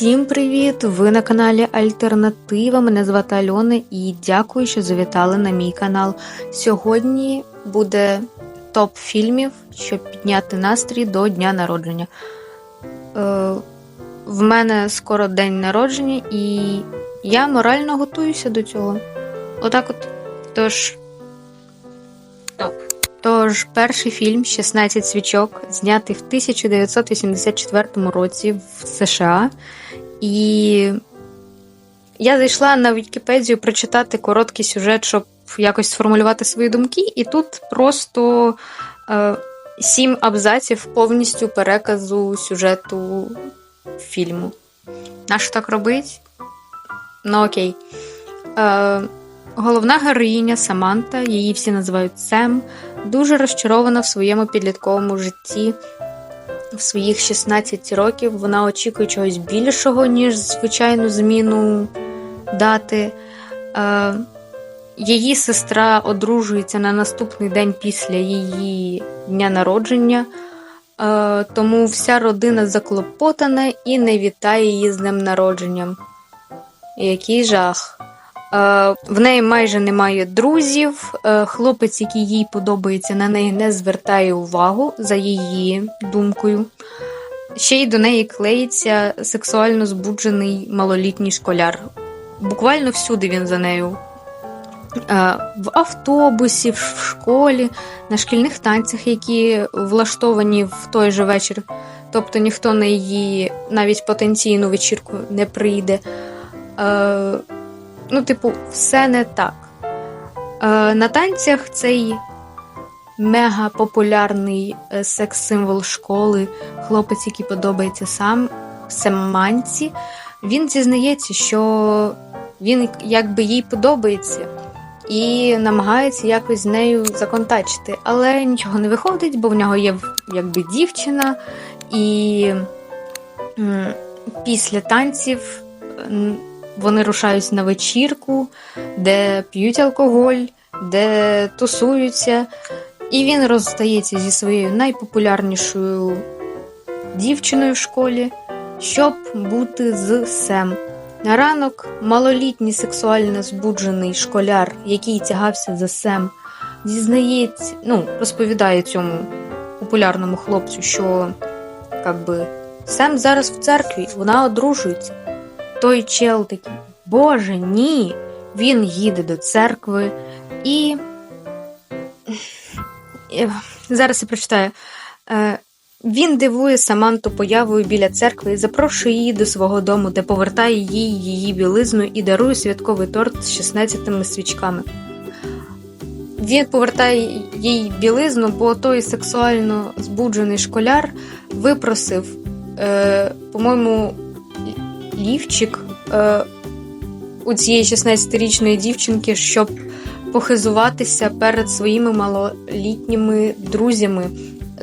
Всім привіт! Ви на каналі Альтернатива. Мене звати Альона і дякую, що завітали на мій канал. Сьогодні буде топ фільмів, щоб підняти настрій до дня народження. Е, в мене скоро день народження, і я морально готуюся до цього. Отак от. Тож. Топ. Тож, перший фільм «16 свічок, знятий в 1984 році в США. І я зайшла на Вікіпедію прочитати короткий сюжет, щоб якось сформулювати свої думки, і тут просто е, сім абзаців повністю переказу сюжету фільму. Нащо так робить? Ну окей. Е, Головна героїня Саманта, її всі називають Сем, дуже розчарована в своєму підлітковому житті. Своїх 16 років вона очікує чогось більшого, ніж звичайну зміну дати. Е, Її сестра одружується на наступний день після її дня народження, е, тому вся родина заклопотана і не вітає її з днем народженням. Який жах. Е, В неї майже немає друзів. Е, Хлопець, який їй подобається, на неї не звертає увагу за її думкою. Ще й до неї клеїться сексуально збуджений малолітній школяр. Буквально всюди він за нею. Е, В автобусі, в школі, на шкільних танцях, які влаштовані в той же вечір. Тобто ніхто на її навіть потенційну вечірку не прийде. Ну, типу, все не так. Е, На танцях цей мега популярний е, секс-символ школи, хлопець, який подобається сам Семманці, він зізнається, що він якби їй подобається і намагається якось з нею законтачити. Але нічого не виходить, бо в нього є якби дівчина, і після танців. Вони рушають на вечірку, де п'ють алкоголь, де тусуються, і він розстається зі своєю найпопулярнішою дівчиною в школі, щоб бути з Сем. На ранок малолітній сексуально збуджений школяр, який тягався за Сем, дізнається, ну, розповідає цьому популярному хлопцю, що как би, Сем зараз в церкві, вона одружується. Той чел такий, Боже, ні. Він їде до церкви і. Е, Зараз я прочитаю. Е, Він дивує Саманту появою біля церкви і запрошує її до свого дому, де повертає їй її білизну і дарує святковий торт з 16 свічками. Він повертає їй білизну, бо той сексуально збуджений школяр випросив, е, по-моєму, лівчик е, у цієї 16-річної дівчинки, щоб похизуватися перед своїми малолітніми друзями.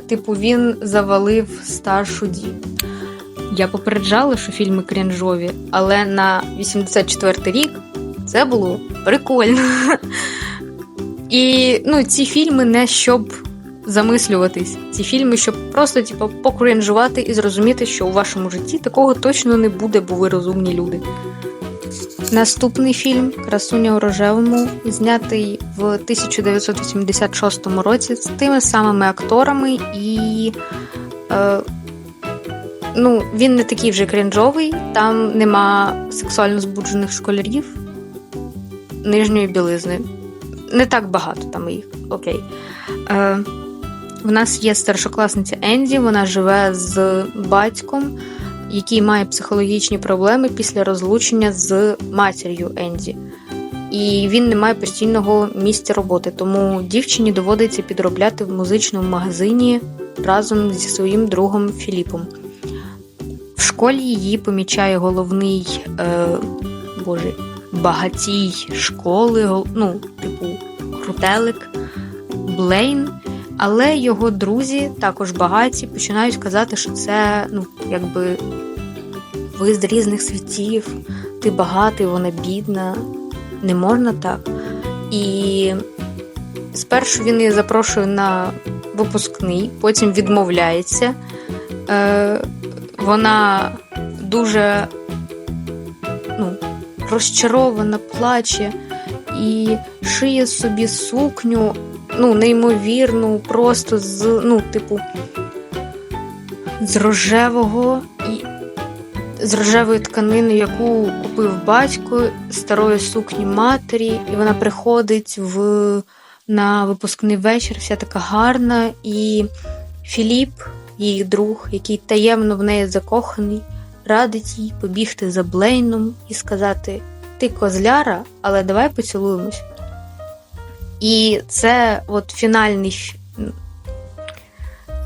Типу, він завалив старшу дівчину. Я попереджала, що фільми крінжові, але на 84 рік це було прикольно. І ну, ці фільми не щоб замислюватись. Ці фільми, щоб просто типу, покринжувати і зрозуміти, що у вашому житті такого точно не буде, бо ви розумні люди. Наступний фільм Красуня у рожевому, знятий в 1986 році з тими самими акторами, і е, ну, він не такий вже крінжовий, там нема сексуально збуджених школярів нижньої білизни. Не так багато там їх, окей. Е, в нас є старшокласниця Енді, вона живе з батьком, який має психологічні проблеми після розлучення з матір'ю Енді. І він не має постійного місця роботи, тому дівчині доводиться підробляти в музичному магазині разом зі своїм другом Філіпом. В школі її помічає головний е, боже, багатій школи, ну, типу, крутелик Блейн. Але його друзі, також багаті, починають казати, що це, ну, якби ви з різних світів, ти багатий, вона бідна, не можна так. І спершу він її запрошує на випускний, потім відмовляється. Е, Вона дуже розчарована, плаче і шиє собі сукню, ну, неймовірну, просто з, ну, типу, з рожевого і з рожевої тканини, яку купив батько, старої сукні матері, і вона приходить в, на випускний вечір, вся така гарна, і Філіп, її друг, який таємно в неї закоханий, радить їй побігти за Блейном і сказати: Ти козляра, але давай поцілуємось. І це от фінальний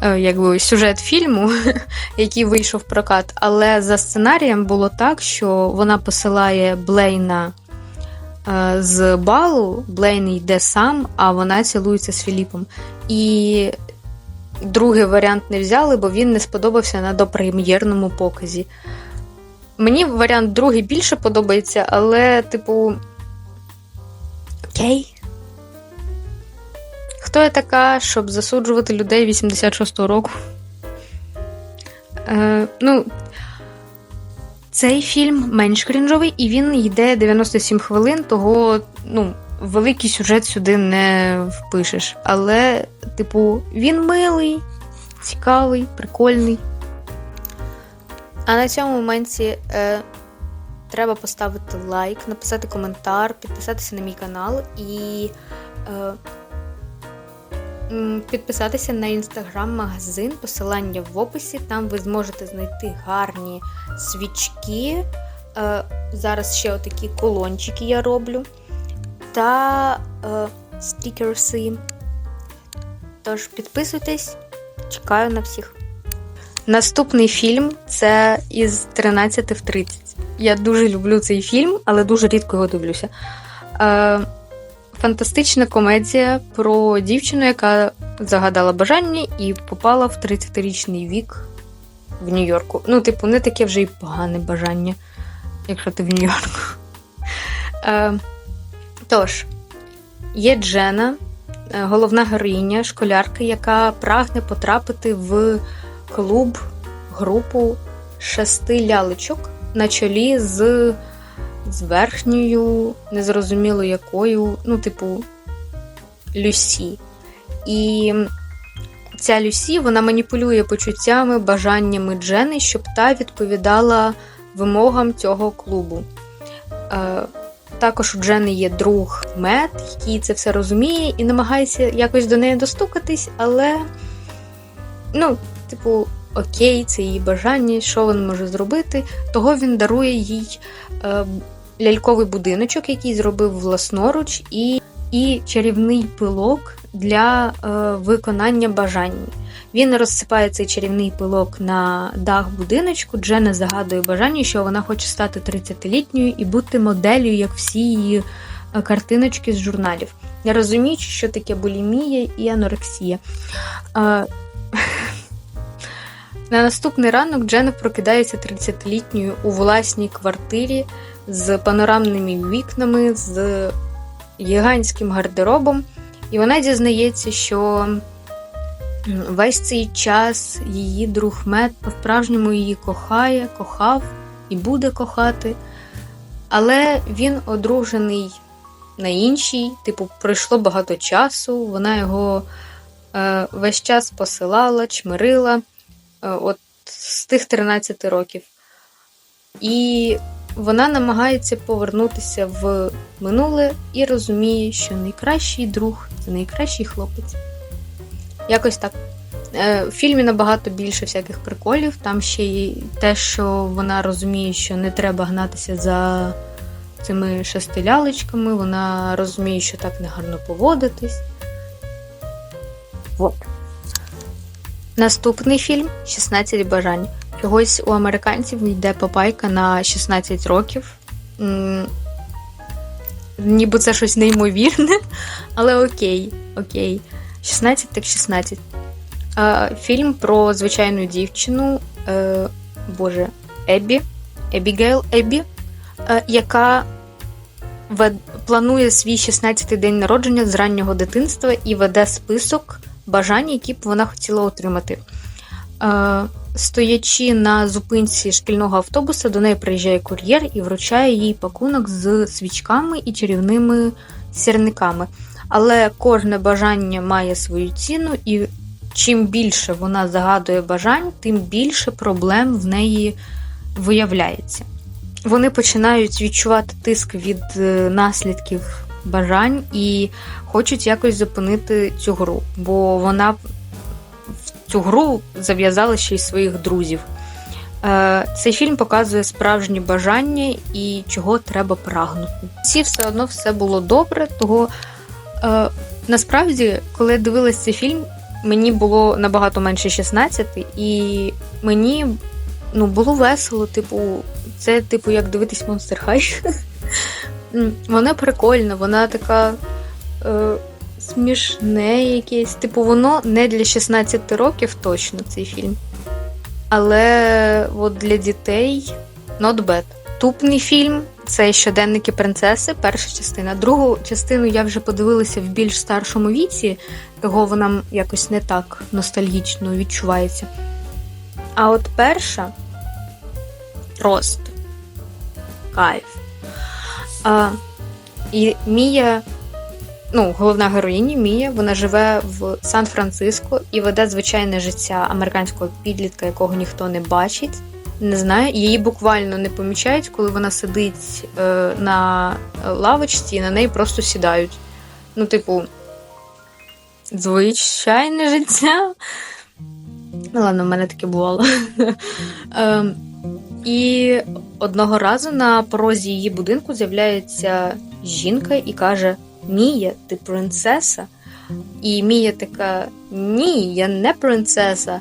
е, якби, сюжет фільму, який вийшов в прокат. Але за сценарієм було так, що вона посилає Блейна е, з балу, Блейн йде сам, а вона цілується з Філіпом. І другий варіант не взяли, бо він не сподобався на допрем'єрному показі. Мені варіант другий більше подобається, але, типу. Окей. Хто я така, щоб засуджувати людей 86-го року? Е, ну, цей фільм менш крінжовий, і він йде 97 хвилин, того ну, великий сюжет сюди не впишеш. Але, типу, він милий, цікавий, прикольний. А на цьому моменті е, треба поставити лайк, написати коментар, підписатися на мій канал і е, підписатися на інстаграм-магазин, посилання в описі. Там ви зможете знайти гарні свічки. Е, зараз ще отакі колончики я роблю. Та е, стікерси. Тож підписуйтесь, чекаю на всіх. Наступний фільм це із 13 в 30. Я дуже люблю цей фільм, але дуже рідко його дивлюся. Фантастична комедія про дівчину, яка загадала бажання і попала в 30-річний вік в Нью-Йорку. Ну, типу, не таке вже й погане бажання, якщо ти в Нью-Йорку. Е, тож, є Джена, е, головна героїня, школярка, яка прагне потрапити в клуб, групу шести лялечок на чолі з, з верхньою, незрозуміло якою, ну, типу, Люсі. І ця Люсі вона маніпулює почуттями, бажаннями Джени, щоб та відповідала вимогам цього клубу. Е, також у Джени є друг Мет, який це все розуміє і намагається якось до неї достукатись, але, ну, типу, окей, це її бажання, що він може зробити. Того він дарує їй е, ляльковий будиночок, який зробив власноруч, і, і чарівний пилок для е, виконання бажань. Він розсипає цей чарівний пилок на дах будиночку. Джена загадує бажання, що вона хоче стати 30-літньою і бути моделлю, як всі її е, картиночки з журналів. Не розуміючи, що таке булімія і анорексія. Е, На наступний ранок Джена прокидається 30-літньою у власній квартирі з панорамними вікнами, з гігантським гардеробом, і вона дізнається, що весь цей час її друг Мед по-справжньому її кохає, кохав і буде кохати. Але він одружений на іншій, типу, пройшло багато часу, вона його е, весь час посилала, чмирила от з тих 13 років. І вона намагається повернутися в минуле і розуміє, що найкращий друг це найкращий хлопець. Якось так. Е, В фільмі набагато більше всяких приколів. Там ще й те, що вона розуміє, що не треба гнатися за цими шестилялечками, вона розуміє, що так негарно поводитись. Вот. Наступний фільм 16 бажань. Чогось у американців йде попайка на 16 років. Ніби це щось неймовірне, але окей, окей. 16 так 16. Е, Фільм про звичайну дівчину, е, Боже, Еббі, Ебігейл Еббі, е, яка планує свій 16-й день народження з раннього дитинства і веде список бажань, які б вона хотіла отримати. Е, стоячи на зупинці шкільного автобуса, до неї приїжджає кур'єр і вручає їй пакунок з свічками і чарівними сірниками. Але кожне бажання має свою ціну, і чим більше вона загадує бажань, тим більше проблем в неї виявляється. Вони починають відчувати тиск від е, наслідків бажань і хочуть якось зупинити цю гру, бо вона в цю гру зав'язала ще й своїх друзів. Е, Цей фільм показує справжні бажання і чого треба прагнути. Всі все одно все було добре, того е, насправді, коли я дивилась цей фільм, мені було набагато менше 16, і мені ну, було весело, типу, це, типу, як дивитись Monster High. Вона прикольна, вона така е, смішне якесь. Типу, воно не для 16 років точно цей фільм. Але от для дітей not bad. Тупний фільм це щоденники принцеси, перша частина. Другу частину я вже подивилася в більш старшому віці, того вона якось не так ностальгічно відчувається. А от перша просто кайф. А, і Мія, ну, головна героїня Мія, вона живе в Сан-Франциско і веде звичайне життя американського підлітка, якого ніхто не бачить. Не знаю, її буквально не помічають, коли вона сидить е, на лавочці, і на неї просто сідають. Ну, типу, звичайне життя. Ну, ладно, в мене таке бувало. І одного разу на порозі її будинку з'являється жінка і каже: Мія, ти принцеса? І Мія така: Ні, я не принцеса.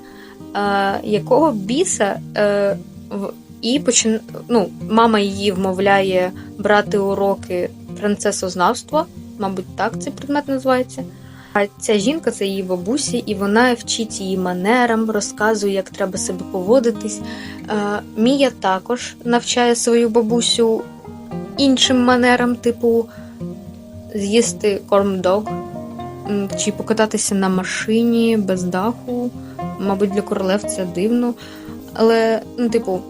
А, якого біса? Е, в- і почин... ну, мама її вмовляє брати уроки принцесознавства, мабуть, так цей предмет називається. А ця жінка це її бабусі, і вона вчить її манерам, розказує, як треба себе поводитись. Е, Мія також навчає свою бабусю іншим манерам, типу з'їсти корм-дог, чи покататися на машині без даху. Мабуть, для королев це дивно. Але, ну, типу,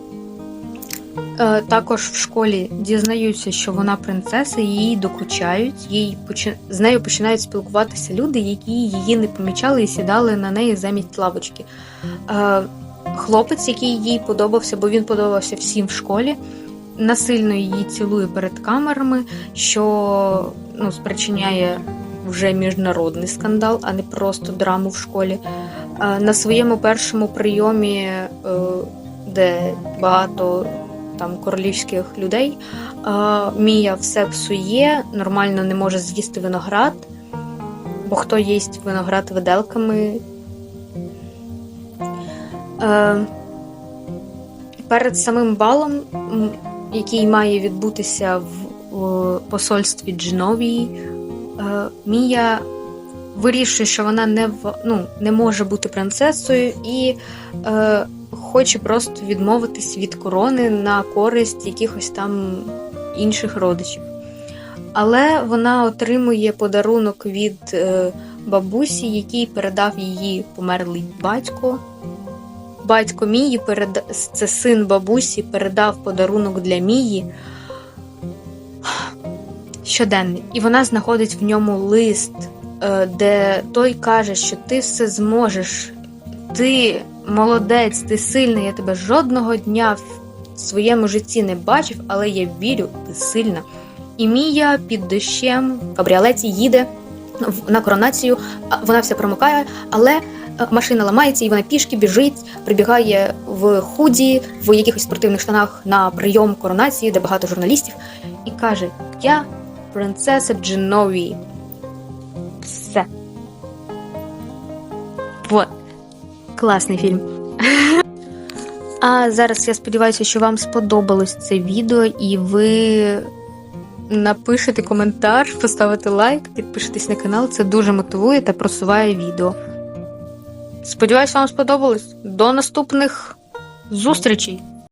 також в школі дізнаються, що вона принцеса, її докучають, їй з нею починають спілкуватися люди, які її не помічали і сідали на неї замість лавочки. Е, Хлопець, який їй подобався, бо він подобався всім в школі, насильно її цілує перед камерами, що ну, спричиняє вже міжнародний скандал, а не просто драму в школі. Е, На своєму першому прийомі, е, де багато там королівських людей, Мія все псує, нормально не може з'їсти виноград, бо хто їсть виноград виделками. Перед самим балом, який має відбутися в, посольстві Дженовії, е, Мія вирішує, що вона не ну, не може бути принцесою і е, хоче просто відмовитись від корони на користь якихось там інших родичів. Але вона отримує подарунок від е, бабусі, який передав її померлий батько. Батько Мії це син бабусі, передав подарунок для Мії щоденний. І вона знаходить в ньому лист, е, де той каже, що ти все зможеш, ти молодець, ти сильний, я тебе жодного дня в своєму житті не бачив, але я вірю, ти сильна. І Мія під дощем в кабріолеті їде на коронацію, вона вся промокає, але е, машина ламається, і вона пішки біжить, прибігає в худі, в якихось спортивних штанах на прийом коронації, де багато журналістів, і каже: Я принцеса Дженовії. Все. Вот. Класний фільм. А зараз я сподіваюся, що вам сподобалось це відео, і ви напишете коментар, поставите лайк, підпишитесь на канал. Це дуже мотивує та просуває відео. Сподіваюсь, вам сподобалось. До наступних зустрічей!